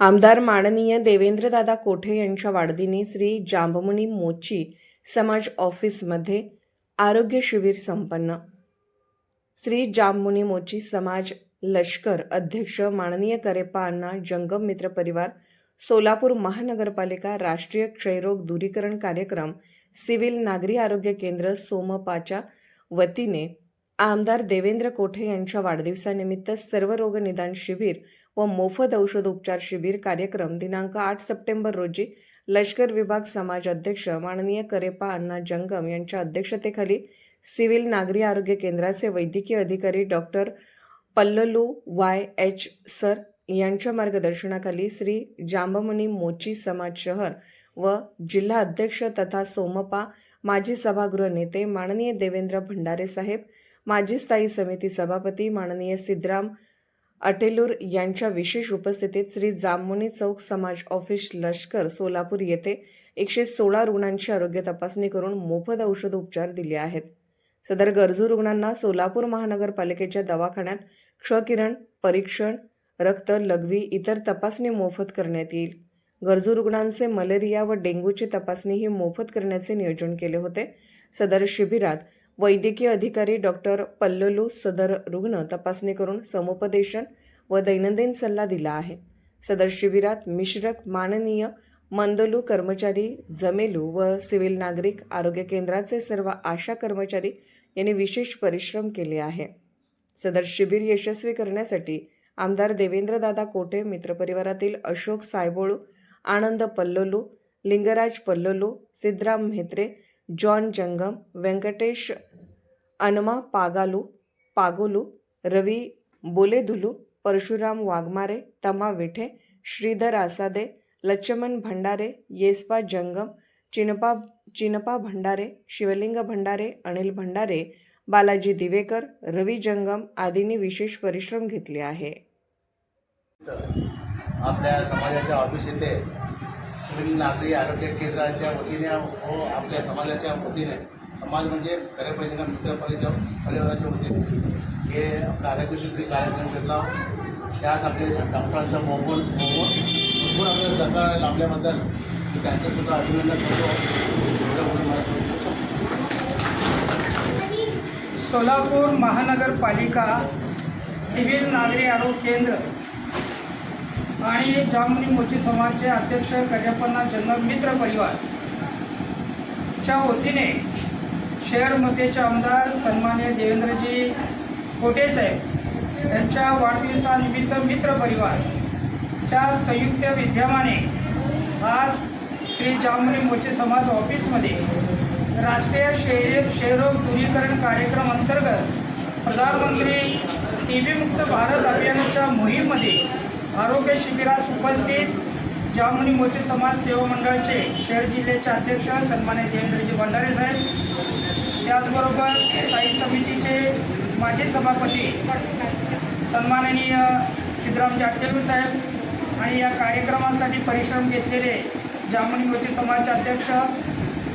आमदार माननीय देवेंद्रदादा कोठे यांच्या वाढदिनी श्री जांभमुनी मोची समाज ऑफिसमध्ये आरोग्य शिबिर संपन्न. श्री जांभमुनी मोची समाज लष्कर अध्यक्ष माननीय करेप्पा अण्णा जंगम मित्र परिवार सोलापूर महानगरपालिका राष्ट्रीय क्षयरोग दूरीकरण कार्यक्रम सिव्हिल नागरी आरोग्य केंद्र सोमपाच्या वतीने आमदार देवेंद्र कोठे यांच्या वाढदिवसानिमित्त सर्व रोग निदान शिबिर व मोफत औषधोपचार शिबिर कार्यक्रम दिनांक आठ सप्टेंबर रोजी लष्कर विभाग समाज अध्यक्ष माननीय करेपा अण्णा जंगम यांच्या अध्यक्षतेखाली सिव्हिल नागरी आरोग्य केंद्राचे वैद्यकीय अधिकारी doctor Pallalu Y H sir यांच्या मार्गदर्शनाखाली श्री जांबमुनी मोची समाज शहर व जिल्हा अध्यक्ष तथा सोमपा माजी सभागृह नेते माननीय देवेंद्र भंडारे साहेब माजी स्थायी समिती सभापती माननीय सिद्धराम अटेलूर यांच्या विशेष उपस्थितीत श्री जाममुनी चौक समाज ऑफिस लष्कर सोलापूर येथे एकशे सोळा रुग्णांची आरोग्य तपासणी करून मोफत औषध उपचार दिले आहेत. सदर गरजू रुग्णांना सोलापूर महानगरपालिकेच्या दवाखान्यात क्षकिरण परीक्षण रक्त लघवी इतर तपासणी मोफत करण्यात येईल. गरजू रुग्णांचे मलेरिया व डेंग्यूची तपासणीही मोफत करण्याचे नियोजन केले होते. सदर शिबिरात वैद्यकीय अधिकारी डॉक्टर पल्ललू सदर रुग्ण तपासणी करून समुपदेशन व दैनंदिन सल्ला दिला आहे. सदर शिबिरात मिश्रक माननीय मंदलू कर्मचारी जमेलू व सिव्हिल नागरिक आरोग्य केंद्राचे सर्व आशा कर्मचारी यांनी विशेष परिश्रम केले आहे. सदर शिबिर यशस्वी करण्यासाठी आमदार देवेंद्रदादा कोटे मित्रपरिवारातील अशोक सायबोळू आनंद पल्लोलू लिंगराज पल्लोलू सिद्धराम म्हेत्रे जॉन जंगम व्यंकटेश अनमा पागालू पागोलू रवी बोलेधुलू परशुराम वाघमारे तमा विठे श्रीधर आसादे लक्ष्मण भंडारे येसपा जंगम चिनपा चिनपा भंडारे शिवलिंग भंडारे अनिल भंडारे बालाजी दिवेकर रवी जंगम आदींनी विशेष परिश्रम घेतले आहे. आपल्या समाजाच्या ऑफिस येथे सिव्हिल नागरी आरोग्य केंद्राच्या वतीने व आपल्या समाजाच्या वतीने समाज म्हणजे खरे पाहिजे मित्र परिचय परिवाराच्या वतीने. हे आपला कार्यक्रम घेतला. त्यात आपले डॉक्टरांचा मोबल मोबल भरपूर आपल्याला सरकार लाभल्याबद्दल मी त्यांचं अभिनंदन करतो. सोलापूर महानगरपालिका सिव्हिल नागरी आरोग्य केंद्र आणि जामनी मोची समाजचे अध्यक्ष कन्यापन्ना जन्म मित्र परिवार. च्या वतीने शहरमध्येचे आमदार सन्मान्य देवेंद्रजी कोटे साहेब यांच्या वाढदिवसानिमित्त मित्र परिवारच्या संयुक्त विद्यमाने आज श्री जामनी मोचे समाज ऑफिसमध्ये राष्ट्रीय क्षय क्षयरोग दूरीकरण कार्यक्रम अंतर्गत प्रधानमंत्री टी मुक्त भारत अभियानाच्या मोहीममध्ये आरोग्य शिबिरास उपस्थित जामुनी मोचे समाज सेवा मंडळाचे शहर जिल्ह्याचे अध्यक्ष सन्मान्य देवेंद्रजी भंडारे साहेब. त्याचबरोबर स्थायी समितीचे माजी सभापती सन्माननीय सिद्धरामजी अट्टेलू साहेब आणि या कार्यक्रमासाठी परिश्रम घेतलेले जामुनी मोचे समाजचे अध्यक्ष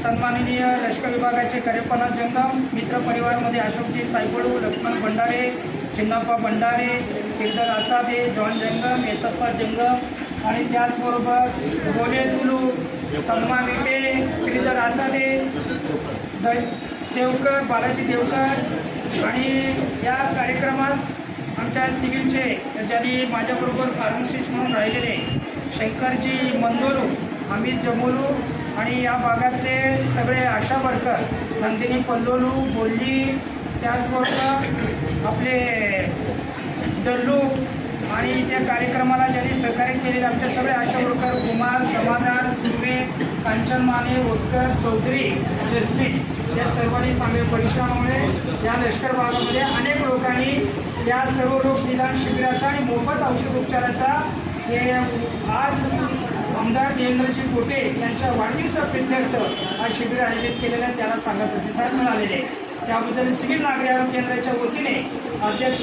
सन्माननीय लष्कर विभागाचे करेपणा जंगम मित्र परिवारमध्ये अशोकजी सायपडू लक्ष्मण भंडारे चिन्नाप्पा भंडारे सिद्धर आसादे जॉन जंगम येसप्पा जंगम आणि त्याचबरोबर गोले तुलू तम्मा विटे श्रीधर आसादे द देवकर बालाजी देवकर आणि या कार्यक्रमास आमच्या सिव्हिलचे ज्यांनी माझ्याबरोबर फार्मसिस्ट म्हणून राहिलेले शंकरजी मंदोलू अमित जमोलू आणि या भागातले सगळे आशा वर्कर नंदिनी पल्लोलू बोल्ली त्याचबरोबर आपले दल्लू आणि त्या कार्यक्रमाला ज्यांनी सहकार्य केलेले आमचे सगळे आशा वर्कर कुमार समाधान सुर्वे कांचन माने ओतकर चौधरी जसमीन या सर्वांनी चांगल्या परिश्रमामुळे या लष्कर भागामध्ये अनेक लोकांनी या सर्व रोग निदान शिबिराचा आणि मोफत औषधोपचाराचा हे आज आमदार देवेंद्रजी कोटे यांच्या वाढदिवसाप्रित्यर्थ हा शिबिर आयोजित केलेलं त्याला चांगला प्रतिसाद मिळालेले आहे. त्याबद्दल सिव्हिल नागरी आरोग्य केंद्राच्या वतीने अध्यक्ष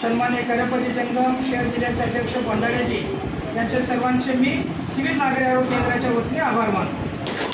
सन्मान्य करपती जंगम शहर जिल्ह्याचे अध्यक्ष भंडारेजी यांच्या सर्वांचे मी सिव्हिल नागरी आरोग्य केंद्राच्या वतीने आभार मानतो.